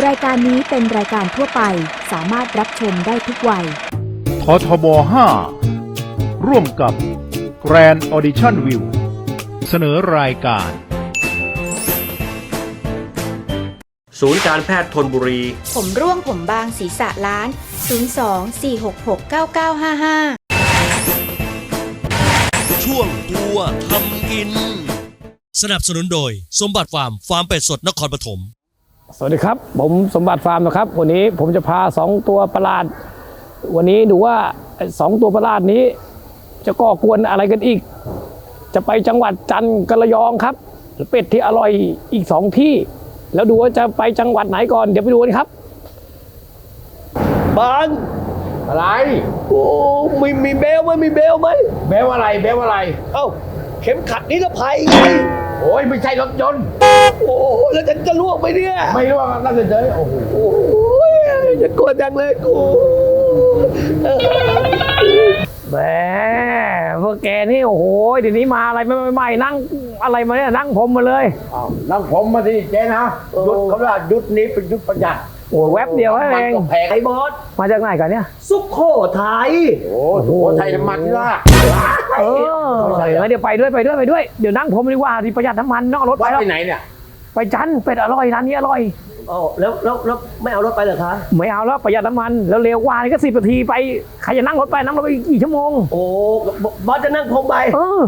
รายการนี้เป็นรายการทั่วไปสามารถรับชมได้ทุกวัย ททบ 5 ร่วมกับ Grand Audition View เสนอรายการ ศูนย์การแพทย์ทนบุรี ผมร่วงผมบางศีรษะล้าน 02 466 9955 ช่วงตัวทำกิน สนับสนุนโดย สมบัติฟาร์มฟาร์มเป็ดสดนครปฐม สวัสดีครับ ผมสมบัติฟาร์มนะครับ วันนี้ผมจะพาสองตัวประหลาด วันนี้ดูว่าไอ้สองตัวประหลาดนี้ จะก่อกวนอะไรกันอีก จะไปจังหวัดจันทร์กระยองครับเป็ดที่อร่อยอีกสองที่ แล้วดูว่าจะไปจังหวัดไหนก่อนเดี๋ยวไปดูกันครับบางอะไรโอ้มีมีเบลไหมมีเบลไหมเบลอะไรเบลอะไร เอ้าเข็มขัดนิรภัยไง โอ้ยไม่ใช่รถยนต์ โอ้แล้วฉันจะล่วงไหมเนี่ยไม่รู้ว่านั่นเฉยๆโอ้โหโอ้ยจะกลัวจังเลยกูเออแหมพวกแกนี่โอ้โหเดี๋ยวนี้มาอะไรใหม่ๆนั่งอะไรมาเนี่ยนั่งผมมาเลยนั่งผมมาที่เจ๊นะยุดเขาว่ายุดนี้เป็นยุดประหยัด โอ้แวบเดียวเอมันง ก็แพงไอ้บอส มาจากไหนกันเนี่ย สุโขทัยโอ้โหไทยน้ำมันนี่ละเออเดี๋ยวไปด้วยไปด้วยไปด้วย เดี๋ยวนั่งผมดีกว่าที่ประหยัดน้ำมันนอกรถไปวัดแล้วไปไหนเนี่ย ไปจันทร์เป็ดอร่อยร้านนี้อร่อย อ๋อแล้วแล้วแล้วไม่เอารถไปเหรอคะ ไม่เอาแล้วประหยัดน้ำมัน แล้วเร็วกว่านี่ก็สิบนาทีไป ใครจะนั่งรถไปนั่งรถไปอีกกี่ชั่วโมง โอ้บอสจะนั่งผมไป เออ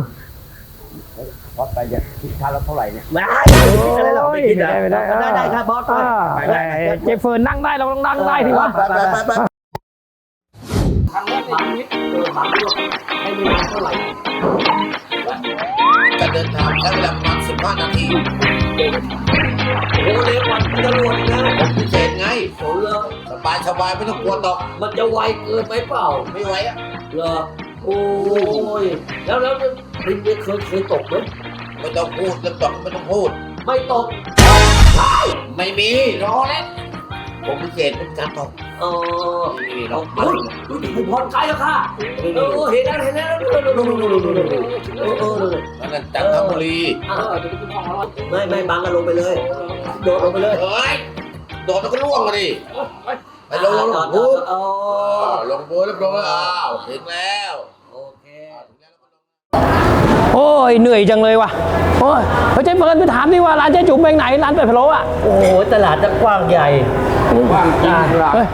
วัดไปจะคิดค่าแล้วเท่าไหร่เนี่ยไม่ไม่คิดอะไรหรอกไม่คิดนะไม่ได้ไม่ได้ได้ได้ครับบอสไปอ่าไปแต่เจฟเฟิร์นนั่งได้เราต้องนั่งได้ทีวะไปไปไปไปจะเดินทางใช้เวลาประมาณ15นาทีโอ้เร็วกว่าจรวดนะพิเศษไงโอ้เลอสบายสบายไม่ต้องกลัวตกมันจะไวเกินไปเปล่า ไม่ไหวอะเหรอโอ้ยแล้วแล้วลิงเนี่ยเคยเคยตกไหม ไม่ต้องพูดเรื่องตกไม่ต้องพูด ไม่ตกไม่มีรอเล้วผมพิเศษเป็นการตกเออไม่มีรอกมาดูดิผมผ่อนคลายแล้วค่ะเออเห็นแล้วเห็นแล้วดูดูดูดูดูดูเออเออนั่นจันทบุรีไม่ไม่บังกันลงไปเลย โดดลงไปเลยเฮ้ยโดดแล้วก็ล่วงเลยไปลงลงปุ๊บลงปุ๊บแล้วลงแล้วอ้าวถึงแล้ว โอ้ยเหนื่อยจังเลยว่ะโอ้ยเฮ้ยเจฟเฟิร์นไปถามดิว่าร้านเจ๊จุ๋มเป็นไหนร้านเป็ดพะโล้อะโอ้โหตลาดจะกว้างใหญ่ว่างจริงครับเฮ้ย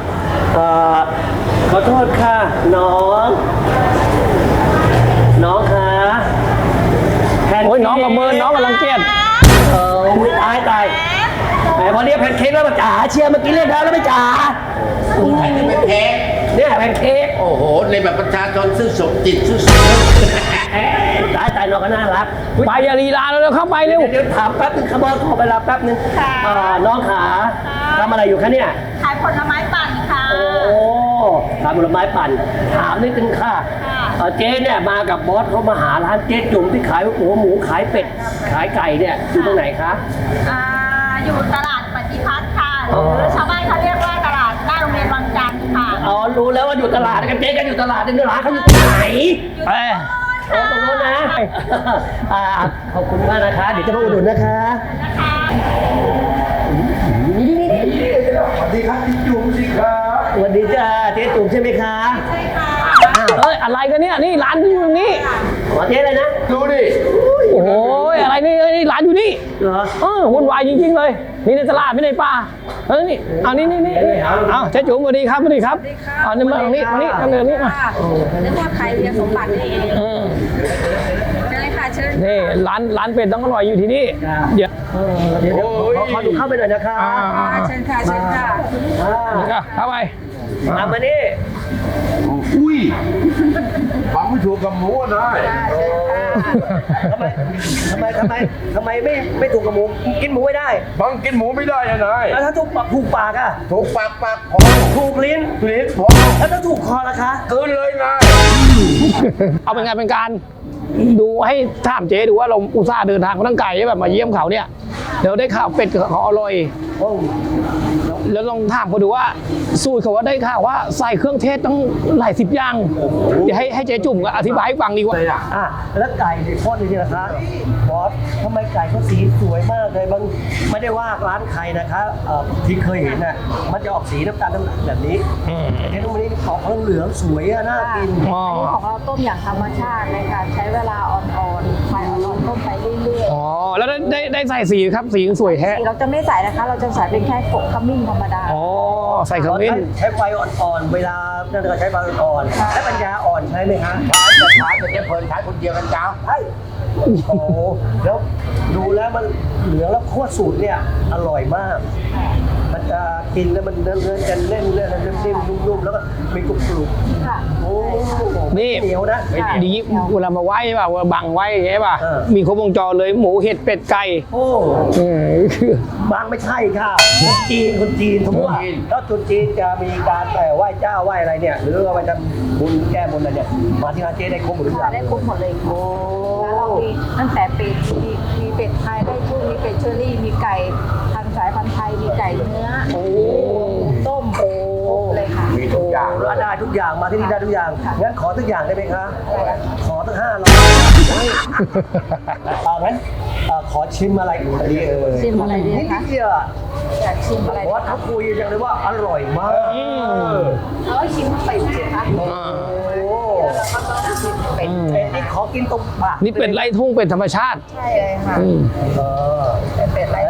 เอ่อขอโทษค่ะ น้อง น้องคะแพโอ้ยน้องกับเมินน้องกับลังเกียจเอออุ๊ยตายตายแหมพอเรียกแพนเค้กแล้วมาจ๋าเชียร์เมื่อกี้เรียกแล้วแล้วไม่จ๋าไอ้นี่เป็นแพง เนี่ยแพนเค้กโอ้โห ในแบบประชาชนซื่อสมจิตซื่อสมตายตายน้องก็น่ารักไปอย่าลีลาแล้วเข้าไปเร็วเดี๋ยวถามแป๊บนึงขบวนขอเวลาแป๊บนึงเอ่อน้องขาทำอะไรอยู่คะเนี่ย ขายผลไม้ปั่นค่ะ โอ้ทำผลไม้ปั่น ถามนิดนึงค่ะค่ะ เอ่อเจ๊เนี่ยมากับบอสเขามาหาร้านเจ๊จุ๋มที่ขายหัวหมูขายเป็ด ขายไก่เนี่ยอยู่ตรงไหนคะ อ่าอยู่ตลาดปฏิพัฒน์ค่ะหอ๋อรือชาว อ๋อรู้แล้วว่าอยู่ตลาดกันเจ๊กันอยู่ตลาดนี่ร้านเขาอยู่ตรงไหนเอ้ยโอ้ตรงโน้นนะอ่าขอบคุณมากนะคะ เดี๋ยวจะมาอุดหนุนนะคะนะคะสวัสดีครับพี่จุ๋มสิครับสวัสดีจ้าเจ๊จุ๋มใช่ไหมคะใช่ค่ะเอ้ยอะไรกันเนี่ยนี่ร้านอยู่ตรงนี้ขอเจ๊เลยนะดูดิโอ้โหอะไรนี่เอ้ย นี่ร้านอยู่นี่เหรอเออวุ่นวายจริงๆเลย นี่ในตลาดไม่ในป่าเออนี่เอานี่นี่นี่เอาเจ๊จุ๋มสวัสดีครับสวัสดีครับเอานี่มาตรงนี้มานี่มาเลยนี่มานึกว่าใครเรียนสมบัตินี่เองเออเชิญเลยค่ะเชิญนี่ร้านร้านเป็ดต้องอร่อยอยู่ที่นี่เดี๋ยวเออเดี๋ยวเดี๋ยวขอขอดูเข้าไปหน่อยนะคะอ่าอ่าค่ะเชิญค่ะเชิญค่ะอ่าอะเข้าไปตามมานี่ อุ้ยฟังไม่ถูกกับหมูนะทำไมทำไมทำไมทำไมไม่ไม่ถูกกับหมูกินหมูไม่ได้ฟังกินหมูไม่ได้อะนายแล้วถ้าถูกปากถูกปากอะถูกปากปากพอถูกลิ้นลิ้นพอแล้วถ้าถูกคอล่ะคะเกินเลยนายเอาเป็นไงเป็นการ ดูให้ถามเจ๊ดูว่าเราอุตส่าห์เดินทางมาตั้งไกลแบบมาเยี่ยมเขาเนี่ยเดี๋ยวได้ข่าวเป็ดเขาอร่อยโอ้ แล้วลองถามเขาดูว่าสูตรเขาว่าได้ข่าวว่าใส่เครื่องเทศต้องหลายสิบอย่าง เดี๋ยวให้ให้เจ๊จุ่มอธิบายให้ฟังดีกว่า อะแล้วไก่ในทอดนี่นะคะบอสทำไมไก่เขาสีสวยมากเลยบางไม่ได้ว่าร้านใครนะคะเอ่อที่เคยเห็นน่ะมันจะออกสีน้ำตาลน้ำแบบนี้แต่ที่ตรงนี้ออกเหลืองๆสวยอะน่ากิน อ๋อ อันนี้ของเราต้มอย่างธรรมชาติเลยค่ะ ใช้เวลาอ่อนๆ ไฟอ่อนๆ ต้มไปเรื่อยอ๋อ แล้วได้ได้ได้ใส่สีครับ สีสวยแท้ ๆ เราจะไม่ใส่นะคะ เราจะใส่เป็นแค่กบขมิ้นธรรมดาอ๋อใส่ขมิ้นใช้ไฟอ่อนๆ เวลานั่นก็ใช้ไฟอ่อนๆและปัญญาอ่อนใช่ไหมฮะใช้แต่ใช้แต่เจ๊เพลินใช้คนเดียวกันจ้าใช่โอ้โหแล้วดูแล้วมันเหลืองแล้วโคตรสูตรเนี่ยอร่อยมาก มันจะกินแล้วมันเนื้อเนื้อจะเล่นเล่นนิ่มๆนุ่มๆแล้วก็มีกรุบกรุบ ค่ะโอ้โหนี่เหนียวนะดีเวลามาไหว้ป่ะเวลาบังไหว้อย่างเงี้ยป่ะเออ มีครบวงจรเลยหมูเห็ดเป็ดไก่โอ้เออบางไม่ใช่ค่ะคนจีนคนจีนสมมติว่าถ้าคนจีนจะมีการแต่ไหว้เจ้าไหว้อะไรเนี่ย หรือว่ามันจะบุญแก้บนอะไรเนี่ยมาที่ร้านเจ๊ได้ครบหมดทุกอค่ะย่างได้ครบหมดเลยค่ะโอ้ แล้วเรามีตั้งแต่เป็ดมีมีเป็ดไทยได้ชุ่มมีเป็ดเชอรี่ มีไก่พันธุ์สายพันธุ์ไทย มีไก่เนื้อต้ม อย่างร้านได้ทุกอย่างมาที่นี่ได้ทุกอย่างค่ะงั้นขอทุกอย่างได้ไหมคะอะไรคะขอตั้งห้าร้อยเอางั้นเอ่อขอชิมอะไรดีเออชิมอะไรดีนิดคะ เดียวอะอยากชิมอะไรเพราะดีว่าคะเขาคุยอย่างเลยว่าอร่อยมากเราชิมเป็ดสิคะโอ้เป็ดเป็ดนี่ขอกินตรงปากนี่เป็ดไล่ทุ่งเป็ดธรรมชาติ ใช่เลยค่ะอืมเออ เป็ดอะไรไม่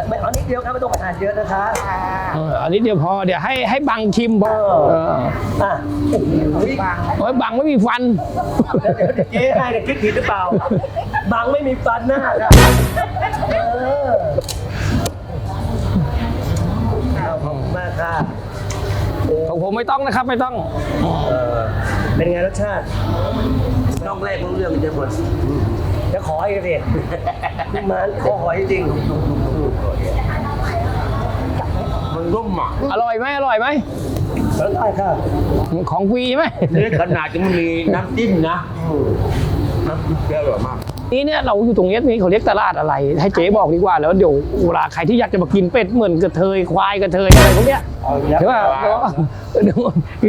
เอานิ ดเดียวครับไม่ต้องไปทานเยอะนะคะค่ะเอออันนี้เดี๋ยวพอเดี๋ยวให้ให้บังชิมพอเอออะโอ้โหบางโอ้ยบังไม่มีฟันเดี๋ยวเดี๋ยวเจ๊ให้เนี่ยคิดผิดหรือเปล่า บางไม่มีฟันหน้าครับเออเอาขอบคุณมากค่ะของผมไม่ต้องนะครับไม่ต้อง เออเป็นไงรสชาติต้องแรกรู้เรื่องเจ๊หมดจะขอให้เรียนมันขอหอยจริง มันร่มอะอร่อยไหมอร่อยไหมแล้วได้ค่ะของฟรีไหมนี่ขนาดจะมันมีน้ำจิ้มนะน้ำจิ้มเยอะอร่อยมากนี่เนี่ยเราอยู่ตรงเนี้ยนี่เขาเรียกตลาดอะไร ให้เจ๊บอกดีกว่าแล้วเดี๋ยวเวลาใครที่อยากจะมากินเป็ดเหมือนกระเทยควายกระเทยอะไรพวกเนี้ยเอาอีกแล้วใช่ป่ะเดี๋ยวเดี๋ยว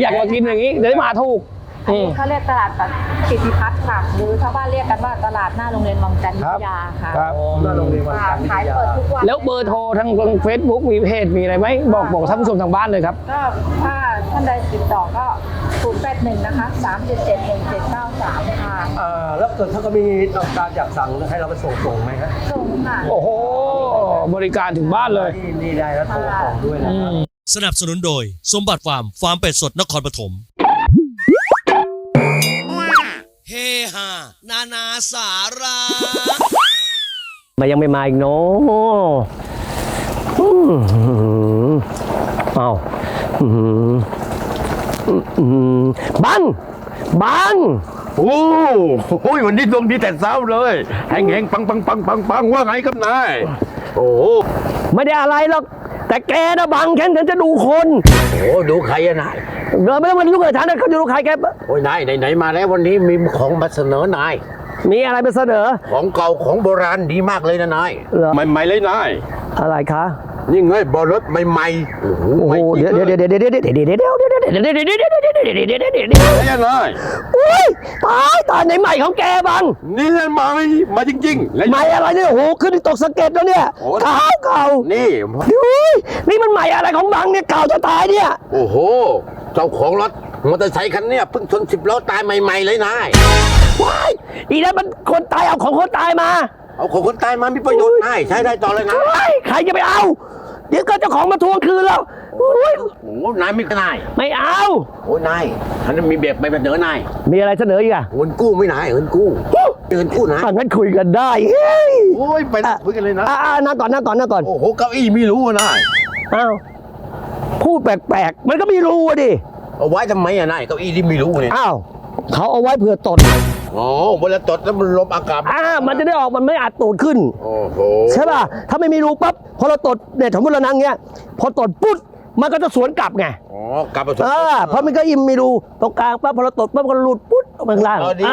อยากมากินอย่างนี้เดี๋ยวได้มาถูก อันอืมนี้เขาเรียกตลาดกิติพัฒน์ค่ะหรือชาวบ้านเรียกกันว่าตลาดหน้าโรงเรียนวังจันทร์วิทยาค่ะครับอ๋อหน้าโรงเรียนวังค่ะจันทร์วิทขายยาเปิดทุกวันแล้วเบอร์โทรทางเฟซบุ๊กมีเพจมีอะไรไหมบอกบอกท่านผู้ชมทางบ้านเลยครับก็ถ้าท่านใดติดต่อก็081นะคะ377 1793ค่ะอ่าแล้วเกิดถ้าก็มีต้องการอยากสั่งให้เราไปส่งส่งไหมฮะส่งค่ะโอ้โหบริการถึงบ้านเลยนี่นี่ได้แล้วส่งของด้วยนะครับสนับสนุนโดย สมบัติฟาร์มฟาร์มเป็ดสดนครปฐม เฮฮานานาสาระมันยังไม่มาอีกเนาะอืมอ้าวอืมอืมบัง บัง โอ้โหวันนี้ดวงดีแต่เช้าเลยแหงแหงปังปังปังปังปังว่าไงครับนาย โอ้โหไม่ได้อะไรหรอก แต่แกนะบังแค่ฉันจะดูคนโอ้ดูใครอะนายเดินไม่ต้องมายุ่งกับฉันนะเขาจะดูใครแกโอ้ยนายไหนๆมาแล้ววันนี้มีของมาเสนอนาย มีอะไรไปเสนอ ของเก่าของโบราณดีมากเลยนะนายเหรอใหม่ๆเลยนายอะไรคะ นี่ไงบอรถใหม่ๆโอ้โหโอ้โหใหม่จริงเดี๋ยวเดี๋ยวเดี๋ยวเดี๋ยวเดี๋ยวเดี๋ยวเดี๋ยว ได้ยังไรอุ้ยตายตายในใหม่ของแกบังนี่นั่นมาไม่มาจริงๆและ ใหม่อะไรเนี่ยโอ้หขึ้นตกสะเก็ดแล้วเนี่ยขอ้ เก่าเก่านี่ อุ้ยนี่มันใหม่อะไรของบังเนี่ยเก่าจะตายเนี่ย โอ้โห เจ้าของรถมอเตอร์ไซค์คันเนี้ยเพิ่งชนสิบล้อตายใหม่ๆเลยนาย ว้ายอีนั่นมันคนตายเอาของคนตายมาเอาของคนตายมามีประโยชน์นายใช่ได้ต่อเลยนะใครจะไปเอา เดี๋ยวก็เจ้าของมาทวงคืนแล้ว อุ้ยโอ้โหนายไม่นายไม่เอา โอ้ยนายท่านมีแบบไม่เสนอนายมีอะไรเสนออีกอะเงินกู้ไม่นายเงินกู้เงินกู้นะอะงั้นคุยกันได้เฮ้ยโอ้ยไปคุยกันเลยนะอ่านั่งก่อนนั่งก่อนนั่งก่อนโอ้โหเก้าอี้ไม่รู้อะนายอ้าวพูดแปลกๆมันก็ไม่รู้อะดิเอาไว้ทำไมอะนายเก้าอี้ที่ไม่รู้เนี่ยอ้าวเขาเอาไว้เผื่อตดอ๋อเวลาตดแล้วมันลมอากาศอ่ามันจะได้ออกมันไม่อาจตูดขึ้นโอ้โหใช่ป่ะถ้าไม่มีรูปั๊บพอเราตดเนี่ยสมมติเรานั่งเงี้ยพอตดปุ๊บ มันก็จะสวนกลับไงอ๋อกลับมาสดอ่าเพราะมันก็อิ่มมีรูตรงกลางปั๊บพอเราตดปั๊บก็หลุดปุ๊บเมืองล่างเออดีเอ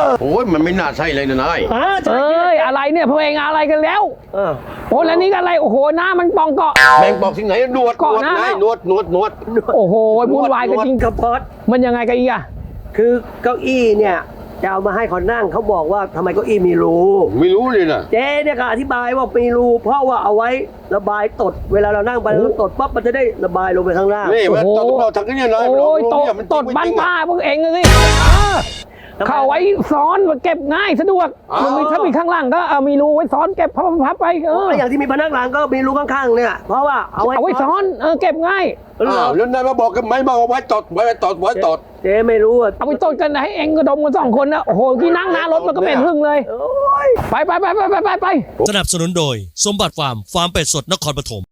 อโอ้ยมันไม่น่าใช่เลยนะนายอ่าใช่เอ้ยอะไรเนี่ยพวกเองอะไรกันแล้วเออโอ้แล้วนี่ก็อะไรโอ้โหหน้ามันปองเกาะแมงบอกที่ไหนนวดนเกาะวดหน้านายนวดนวดนวดโอ้โหวุ่นวายกันจริงกระเพาะมันยังไงกันอีกอะคือเก้าอี้เนี่ย จะเอามาให้เขานั่งเขาบอกว่าทำไมเก้าอี้มีรู ไม่รู้เลยนะ เจ๊เนี่ยก็อธิบายว่ามีรูเพราะว่าเอาไว้ระบายตด เวลาเรานั่งไปเราตดปั๊บมันจะได้ระบายลงไปข้างล่าง นี่มันตอนเราทางนี้นายโอ้ยมันโตเามันตดบ้านจริงๆป้าอะพวกเองเลย เข้าไว้ซ้อนเก็บง่ายสะดวกอ๋อ มันมีถ้ามีข้างล่างก็เอามีรูไว้ซ้อนเก็บพับพับไปเออแล้วอย่างที่มีพนักงานก็มีรูข้างๆเนี่ยเพราะว่าเอาไว้เอาไว้ซ้อนเออเก็บง่ายเหรอ้าอวแล้วนายมาบอกกันไหมมาเอาไว้ตดไว้ตดไว้ตดเจ๊ไม่รู้อะเอาไปต้นกันให้เองก็ดมกันสองคนนะโอ้โหที่นั่งหน้ารถมันก็เป็นหึ่งเลย โอ้ย ไปไปไปไปไปไปไปสนับสนุนโดย สมบัติฟาร์มฟาร์มเป็ดสดนครปฐม